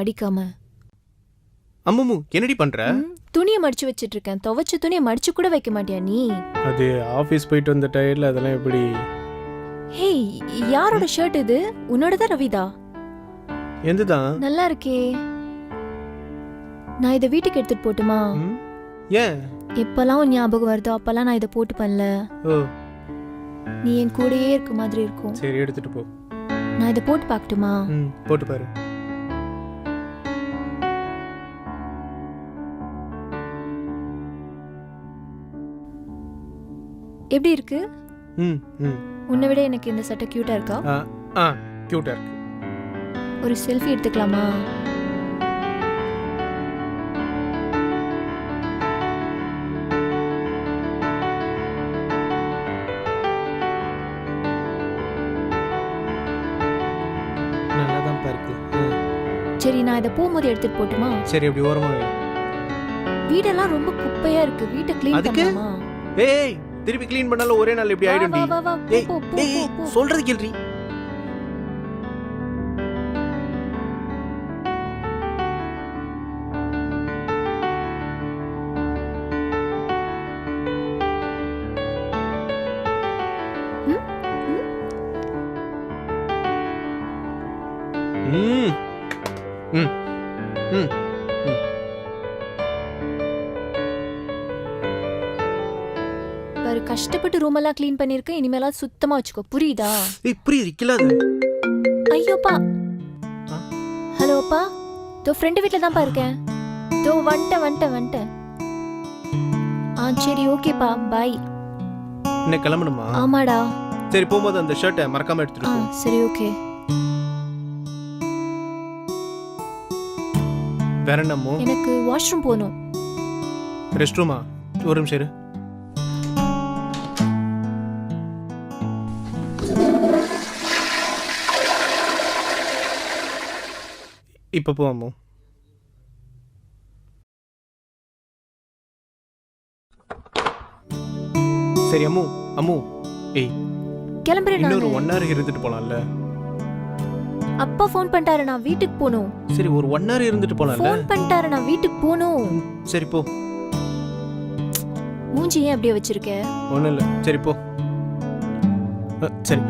மடிக்காம. அம்மம்மு என்னடி பண்ற? துணியை மடிச்சு வச்சிட்டு இருக்கேன் துவைச்ச துணியை மடிச்சு கூட வைக்க மாட்டியா நீ? அது ஆஃபீஸ் போயிட்டு வந்த டயர்டில் அதெல்லாம் எப்படி? ஹேய் யாரோட ஷர்ட் இது? உன்னோடதா ரவிதா? எந்துதான்? நல்லா இருக்கே. நான் இதை வீட்டுக்கு எடுத்துட்டு போட்டுமா? ஏன்? எப்பெல்லாம் உன் ஞாபகம் வருதோ அப்பெல்லாம் நான் இதை போட்டு பண்ணல ஓ. நீ என் கூடயே இருக்க மாதிரி இருக்கும். சரி எடுத்துட்டு போ. நான் இதை போட்டு பார்க்கட்டுமா? ம் போட்டு பாரு. எப்படி இருக்கு? ம் ம். உன்னை விட எனக்கு இந்த சட்டை கியூட்டா இருக்கா? ஆ ஆ க்யூட்டா இருக்கு. ஒரு செல்ஃபி எடுத்துக்கலாமா? நல்லா தான் இருக்கு. ம். சரி நான் இதை போகும்போது எடுத்துட்டு போட்டுமா? சரி அப்படி ஓரமா வை. வீடெல்லாம் ரொம்ப குப்பையா இருக்கு. வீட்டை க்ளீன் அதுக்கு? பண்ணலாமா? ஏய் திருப்பி க்ளீன் பண்ணாலும் ஒரே நாள் இப்படி ஆயிடும்டி ஏய், போ. சொல்றது கேள்றி ம்? ம்? ம் பாரு கஷ்டப்பட்டு ரூம் எல்லாம் க்ளீன் பண்ணிருக்க இனிமேலாம் சுத்தமா வச்சுக்கோ. புரியுதா? ஏய் புரியுது கில்லாது ஐயோப்பா? ஹலோப்பா. தோ ஃப்ரெண்டு வீட்டில் தான்ப்பா இருக்கேன். தோ வந்துட்டேன் வந்துட்டேன் வந்துட்டேன் ஆ சரி ஓகேப்பா பாய் என்ன கிளம்பணுமா? ஆமாடா. சரி போகும்போது அந்த ஷர்ட்டை மறக்காம எடுத்துட்டு ஆ போ. சரி ஓகே. வேற என்னமோ எனக்கு வாஷ்ரூம் போகணும் ரெஸ்ட் ரூமா ஒரு நிமிஷம் இரு. இப்ப போ அம்மு சரி அம்மு அம்மு. ஏய் கிளம்புறேன் இன்னொரு. ஒன் ஹவர் இருந்துட்டு போலாம்ல. அப்பா ஃபோன் பண்ணிட்டாரு நான் வீட்டுக்கு போகணும். சரி ஒரு ஒன் ஹவர் இருந்துட்டு போலாம்ல. ஃபோன் பண்ணிட்டாரு நான் வீட்டுக்கு போகணும். சரி போ. மூஞ்சி ஏன் அப்படியே வச்சிருக்க? ஒன்றும் இல்லை. சரி போ. அ, சரி.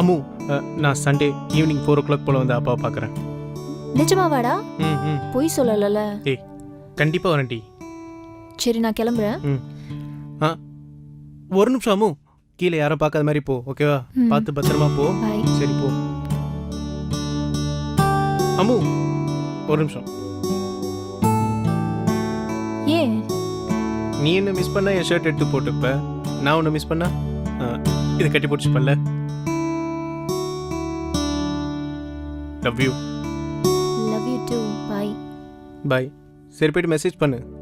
அம்மு அ, நான் Sunday evening four o'clock போல் வந்து அப்பாவை பார்க்குறேன். நிஜமாவாடா பொய் சொல்லலல. கண்டிப்பாக வரேன்டி சரி நான் கிளம்புறேன். ஆ ஒரு நிமிஷம் அம்மு கீழே யாரும் பார்க்காத மாதிரி போ ஓகேவா. பார்த்து பத்திரமா போ. சரி போ. அம்மு ஒரு நிமிஷம். ஏன் நீ என்ன மிஸ் பண்ணா என் ஷர்ட் எடுத்து போட்டுப்ப. நான் உன்னை மிஸ் பண்ணா? ஆ, இதை கட்டி love you love you bye. சரி போய்ட்டு மெசேஜ் பண்ணு.